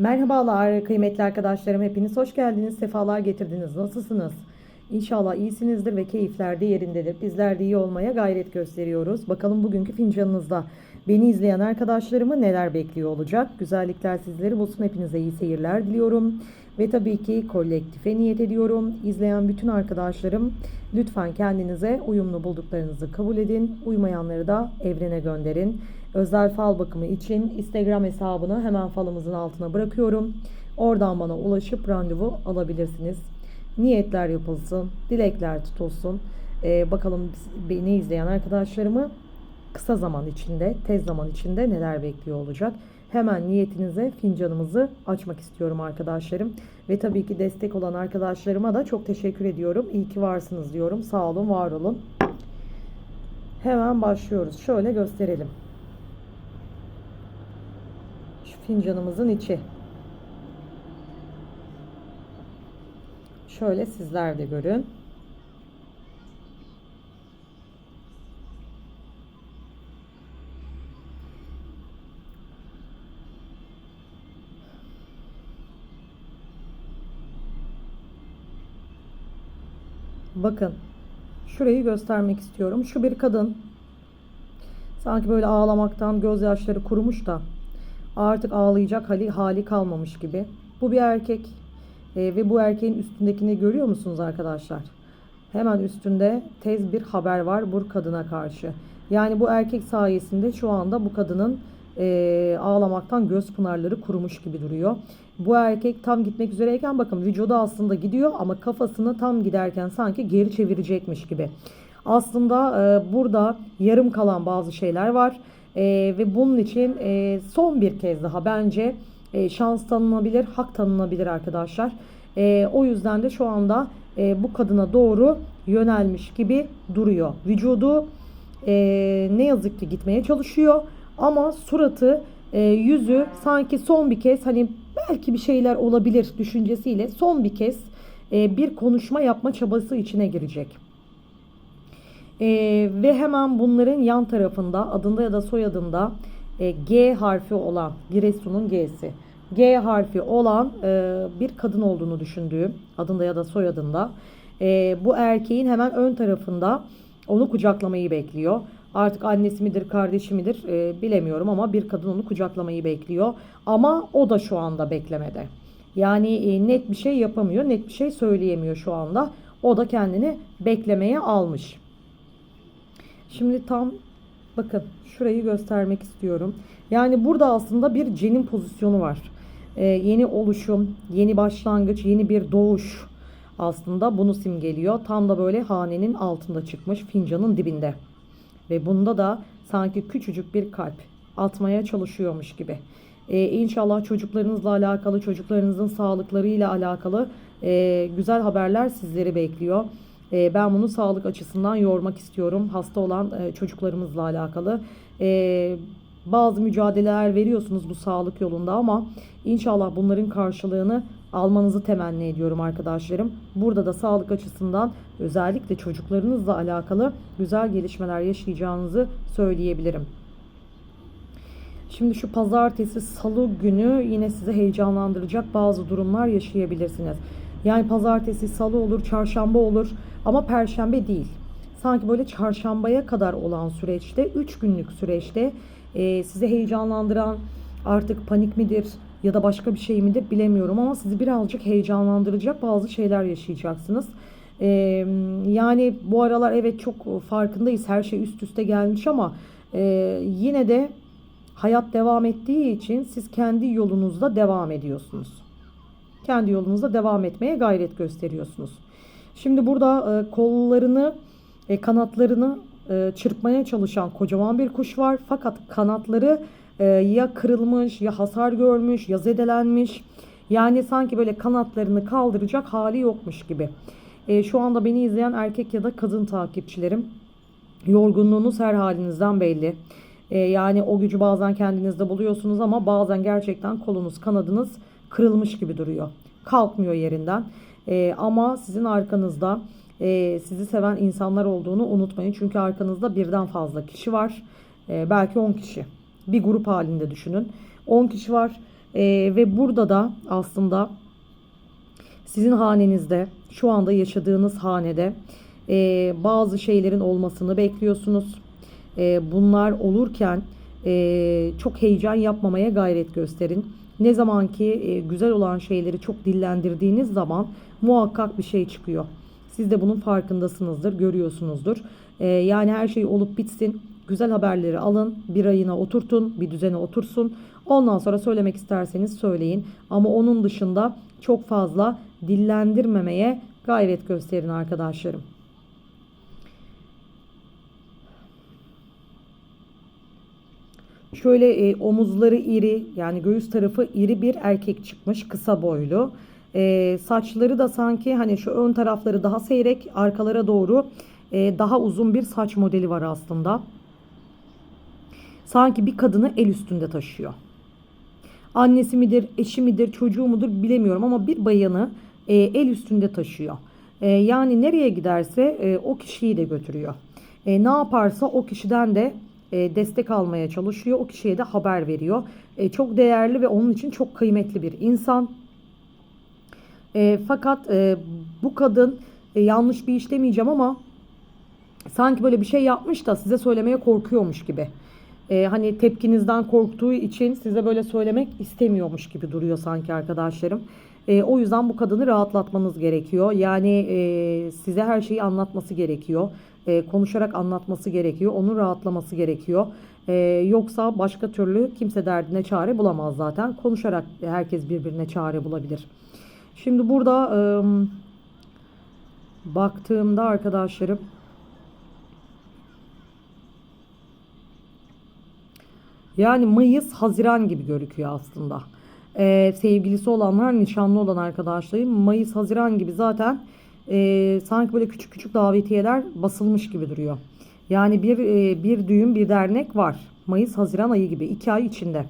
Merhabalar kıymetli arkadaşlarım. Hepiniz hoş geldiniz. Sefalar getirdiniz. Nasılsınız? İnşallah iyisinizdir ve keyifler de yerindedir. Bizler de iyi olmaya gayret gösteriyoruz. Bakalım bugünkü fincanınızda beni izleyen arkadaşlarımı neler bekliyor olacak? Güzellikler sizleri bulsun. Hepinize iyi seyirler diliyorum. Ve tabii ki kolektife niyet ediyorum. İzleyen bütün arkadaşlarım lütfen kendinize uyumlu bulduklarınızı kabul edin. Uymayanları da evrene gönderin. Özel fal bakımı için Instagram hesabını hemen falımızın altına bırakıyorum. Oradan bana ulaşıp randevu alabilirsiniz. Niyetler yapılsın, dilekler tutulsun. Ee, bakalım beni izleyen arkadaşlarımı kısa zaman içinde, tez zaman içinde neler bekliyor olacak. Hemen niyetinize fincanımızı açmak istiyorum arkadaşlarım. Ve tabii ki destek olan arkadaşlarıma da çok teşekkür ediyorum. İyi ki varsınız diyorum. Sağ olun, var olun. Hemen başlıyoruz. Şöyle gösterelim. Şu fincanımızın içi. Şöyle sizler de görün. Bakın. Şurayı göstermek istiyorum. Şu bir kadın. Sanki böyle ağlamaktan gözyaşları kurumuş da artık ağlayacak hali, hali kalmamış gibi. Bu bir erkek. E, ve bu erkeğin üstündekini görüyor musunuz arkadaşlar? Hemen üstünde tez bir haber var bu kadına karşı. Yani bu erkek sayesinde şu anda bu kadının e, ağlamaktan göz pınarları kurumuş gibi duruyor. Bu erkek tam gitmek üzereyken bakın vücudu aslında gidiyor ama kafasını tam giderken sanki geri çevirecekmiş gibi. Aslında e, burada yarım kalan bazı şeyler var e, ve bunun için e, son bir kez daha bence e, şans tanınabilir, hak tanınabilir arkadaşlar. E, o yüzden de şu anda e, bu kadına doğru yönelmiş gibi duruyor. Vücudu e, ne yazık ki gitmeye çalışıyor ama suratı, e, yüzü sanki son bir kez hani belki bir şeyler olabilir düşüncesiyle son bir kez e, bir konuşma yapma çabası içine girecek. E, ve hemen bunların yan tarafında adında ya da soyadında e, G harfi olan Giresun'un G'si. G harfi olan e, bir kadın olduğunu düşündüğüm adında ya da soyadında e, bu erkeğin hemen ön tarafında onu kucaklamayı bekliyor. Artık annesi midir, kardeşi midir e, bilemiyorum ama bir kadın onu kucaklamayı bekliyor. Ama o da şu anda beklemede. Yani e, net bir şey yapamıyor, net bir şey söyleyemiyor şu anda. O da kendini beklemeye almış. Şimdi tam bakın şurayı göstermek istiyorum. Yani burada aslında bir cenin pozisyonu var. Ee, yeni oluşum, yeni başlangıç, yeni bir doğuş aslında bunu simgeliyor. Tam da böyle hanenin altında çıkmış fincanın dibinde. Ve bunda da sanki küçücük bir kalp atmaya çalışıyormuş gibi. Ee, inşallah çocuklarınızla alakalı, çocuklarınızın sağlıklarıyla alakalı e, güzel haberler sizleri bekliyor. E, ben bunu sağlık açısından yormak istiyorum. Hasta olan e, çocuklarımızla alakalı. E, bazı mücadeleler veriyorsunuz bu sağlık yolunda ama inşallah bunların karşılığını almanızı temenni ediyorum arkadaşlarım. Burada da sağlık açısından özellikle çocuklarınızla alakalı güzel gelişmeler yaşayacağınızı söyleyebilirim. Şimdi şu pazartesi salı günü yine sizi heyecanlandıracak bazı durumlar yaşayabilirsiniz. Yani pazartesi salı olur, çarşamba olur ama perşembe değil. Sanki böyle çarşambaya kadar olan süreçte 3 günlük süreçte e, sizi heyecanlandıran artık panik midir ya da başka bir şey midir bilemiyorum ama sizi birazcık heyecanlandıracak bazı şeyler yaşayacaksınız. E, yani bu aralar evet çok farkındayız her şey üst üste gelmiş ama e, yine de hayat devam ettiği için siz kendi yolunuzda devam ediyorsunuz. Kendi yolunuzda devam etmeye gayret gösteriyorsunuz. Şimdi burada e, kollarını, e, kanatlarını e, çırpmaya çalışan kocaman bir kuş var. Fakat kanatları e, ya kırılmış, ya hasar görmüş, ya zedelenmiş. Yani sanki böyle kanatlarını kaldıracak hali yokmuş gibi. E, şu anda beni izleyen erkek ya da kadın takipçilerim yorgunluğunuz her halinizden belli. E, yani o gücü bazen kendinizde buluyorsunuz ama bazen gerçekten kolunuz, kanadınız kırılmış gibi duruyor. Kalkmıyor yerinden. E, ama sizin arkanızda e, sizi seven insanlar olduğunu unutmayın. Çünkü arkanızda birden fazla kişi var. E, belki 10 kişi. Bir grup halinde düşünün. 10 kişi var. Ee, ve burada da aslında sizin hanenizde şu anda yaşadığınız hanede e, bazı şeylerin olmasını bekliyorsunuz. E, bunlar olurken e, çok heyecan yapmamaya gayret gösterin. Ne zaman ki e, güzel olan şeyleri çok dillendirdiğiniz zaman muhakkak bir şey çıkıyor. Siz de bunun farkındasınızdır, görüyorsunuzdur. E, yani her şey olup bitsin. Güzel haberleri alın, bir ayına oturtun, bir düzene otursun. Ondan sonra söylemek isterseniz söyleyin. Ama onun dışında çok fazla dillendirmemeye gayret gösterin arkadaşlarım. Şöyle e, omuzları iri yani göğüs tarafı iri bir erkek çıkmış kısa boylu. E, saçları da sanki hani şu ön tarafları daha seyrek arkalara doğru e, daha uzun bir saç modeli var aslında. Sanki bir kadını el üstünde taşıyor. Annesi midir, eşi midir, çocuğu mudur bilemiyorum ama bir bayanı e, el üstünde taşıyor. E, yani nereye giderse e, o kişiyi de götürüyor. E, ne yaparsa o kişiden de e, destek almaya çalışıyor. O kişiye de haber veriyor. E, çok değerli ve onun için çok kıymetli bir insan. E, fakat e, bu kadın e, yanlış bir iş ama sanki böyle bir şey yapmış da size söylemeye korkuyormuş gibi. E, hani tepkinizden korktuğu için size böyle söylemek istemiyormuş gibi duruyor sanki arkadaşlarım. E, o yüzden bu kadını rahatlatmanız gerekiyor. Yani e, size her şeyi anlatması gerekiyor. E, konuşarak anlatması gerekiyor. Onun rahatlaması gerekiyor. E, yoksa başka türlü kimse derdine çare bulamaz zaten. Konuşarak herkes birbirine çare bulabilir. Şimdi burada e, baktığımda arkadaşlarım yani Mayıs Haziran gibi gözüküyor aslında. Ee, sevgilisi olanlar, nişanlı olan arkadaşlarım Mayıs Haziran gibi zaten e, sanki böyle küçük küçük davetiyeler basılmış gibi duruyor. Yani bir e, bir düğün, bir dernek var. Mayıs Haziran ayı gibi iki ay içinde.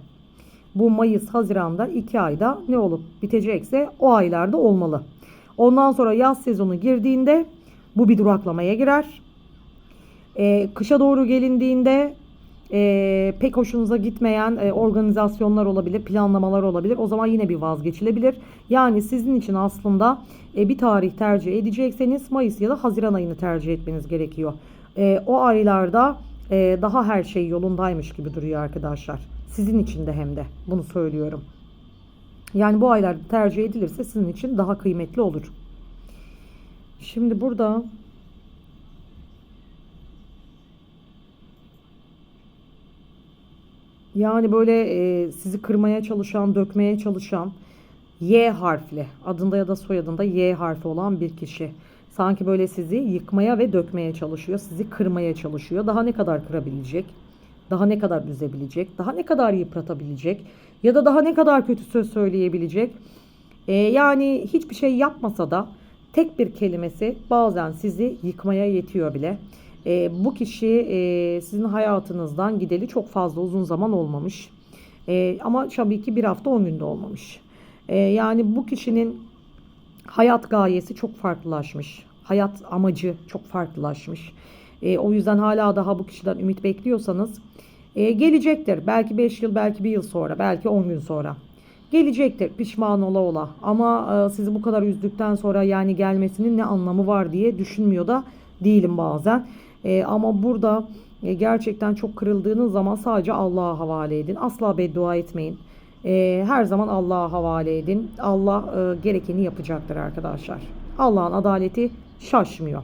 Bu Mayıs Haziran'da iki ayda ne olup bitecekse o aylarda olmalı. Ondan sonra yaz sezonu girdiğinde bu bir duraklamaya girer. Ee, kışa doğru gelindiğinde e, pek hoşunuza gitmeyen e, organizasyonlar olabilir, planlamalar olabilir. O zaman yine bir vazgeçilebilir. Yani sizin için aslında e, bir tarih tercih edecekseniz Mayıs ya da Haziran ayını tercih etmeniz gerekiyor. E, o aylarda e, daha her şey yolundaymış gibi duruyor arkadaşlar. Sizin için de hem de bunu söylüyorum. Yani bu aylar tercih edilirse sizin için daha kıymetli olur. Şimdi burada Yani böyle e, sizi kırmaya çalışan, dökmeye çalışan Y harfli, adında ya da soyadında Y harfi olan bir kişi. Sanki böyle sizi yıkmaya ve dökmeye çalışıyor, sizi kırmaya çalışıyor. Daha ne kadar kırabilecek? Daha ne kadar üzebilecek? Daha ne kadar yıpratabilecek? Ya da daha ne kadar kötü söz söyleyebilecek? E, yani hiçbir şey yapmasa da tek bir kelimesi bazen sizi yıkmaya yetiyor bile. E, bu kişi e, sizin hayatınızdan gideli çok fazla uzun zaman olmamış. E, ama tabii ki bir hafta 10 günde olmamış. E, yani bu kişinin hayat gayesi çok farklılaşmış. Hayat amacı çok farklılaşmış. E, o yüzden hala daha bu kişiden ümit bekliyorsanız e, gelecektir. Belki 5 yıl, belki 1 yıl sonra, belki 10 gün sonra. Gelecektir pişman ola ola. Ama e, sizi bu kadar üzdükten sonra yani gelmesinin ne anlamı var diye düşünmüyor da değilim bazen. E, ama burada e, gerçekten çok kırıldığınız zaman sadece Allah'a havale edin. Asla beddua etmeyin. E, her zaman Allah'a havale edin. Allah e, gerekeni yapacaktır arkadaşlar. Allah'ın adaleti şaşmıyor.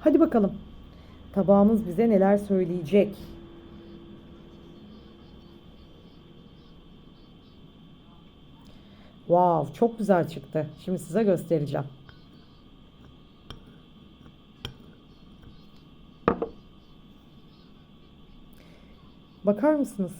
Hadi bakalım. Tabağımız bize neler söyleyecek? Wow, çok güzel çıktı. Şimdi size göstereceğim. Bakar mısınız?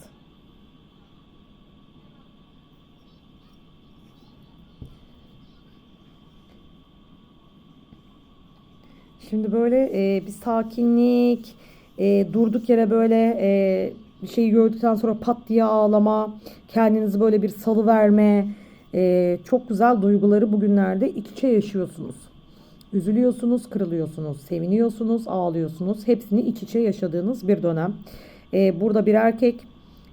Şimdi böyle e, bir sakinlik, e, durduk yere böyle e, bir şeyi gördükten sonra pat diye ağlama, kendinizi böyle bir salı verme, e, çok güzel duyguları bugünlerde iç içe yaşıyorsunuz. Üzülüyorsunuz, kırılıyorsunuz, seviniyorsunuz, ağlıyorsunuz. Hepsini iç içe yaşadığınız bir dönem. E, burada bir erkek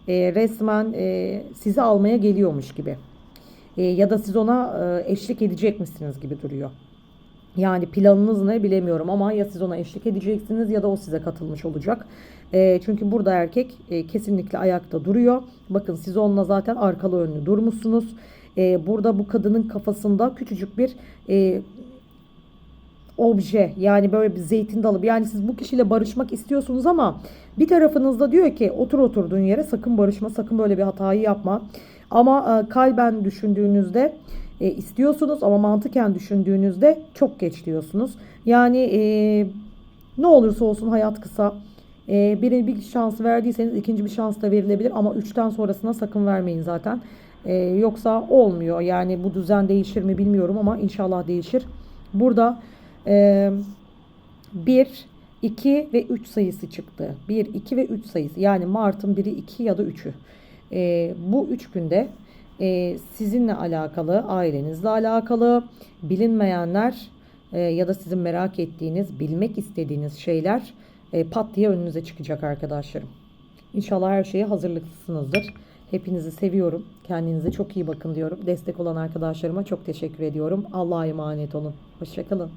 e, resmen e, sizi almaya geliyormuş gibi. E, ya da siz ona e, eşlik edecek misiniz gibi duruyor. Yani planınız ne bilemiyorum ama ya siz ona eşlik edeceksiniz ya da o size katılmış olacak. E, çünkü burada erkek e, kesinlikle ayakta duruyor. Bakın siz onunla zaten arkalı önlü durmuşsunuz. E, burada bu kadının kafasında küçücük bir e, obje yani böyle bir zeytin dalı. Yani siz bu kişiyle barışmak istiyorsunuz ama bir tarafınızda diyor ki otur oturduğun yere sakın barışma sakın böyle bir hatayı yapma. Ama e, kalben düşündüğünüzde e, istiyorsunuz ama mantıken düşündüğünüzde çok geç diyorsunuz. Yani e, ne olursa olsun hayat kısa. E, bir, bir şans verdiyseniz ikinci bir şans da verilebilir ama üçten sonrasına sakın vermeyin zaten. E, yoksa olmuyor. Yani bu düzen değişir mi bilmiyorum ama inşallah değişir. Burada ee, 1, 2 ve 3 sayısı çıktı. 1, 2 ve 3 sayısı. Yani Mart'ın 1'i 2 ya da 3'ü. Ee, bu 3 günde e, sizinle alakalı, ailenizle alakalı, bilinmeyenler e, ya da sizin merak ettiğiniz, bilmek istediğiniz şeyler e, pat diye önünüze çıkacak arkadaşlarım. İnşallah her şeye hazırlıklısınızdır. Hepinizi seviyorum. Kendinize çok iyi bakın diyorum. Destek olan arkadaşlarıma çok teşekkür ediyorum. Allah'a emanet olun. Hoşçakalın.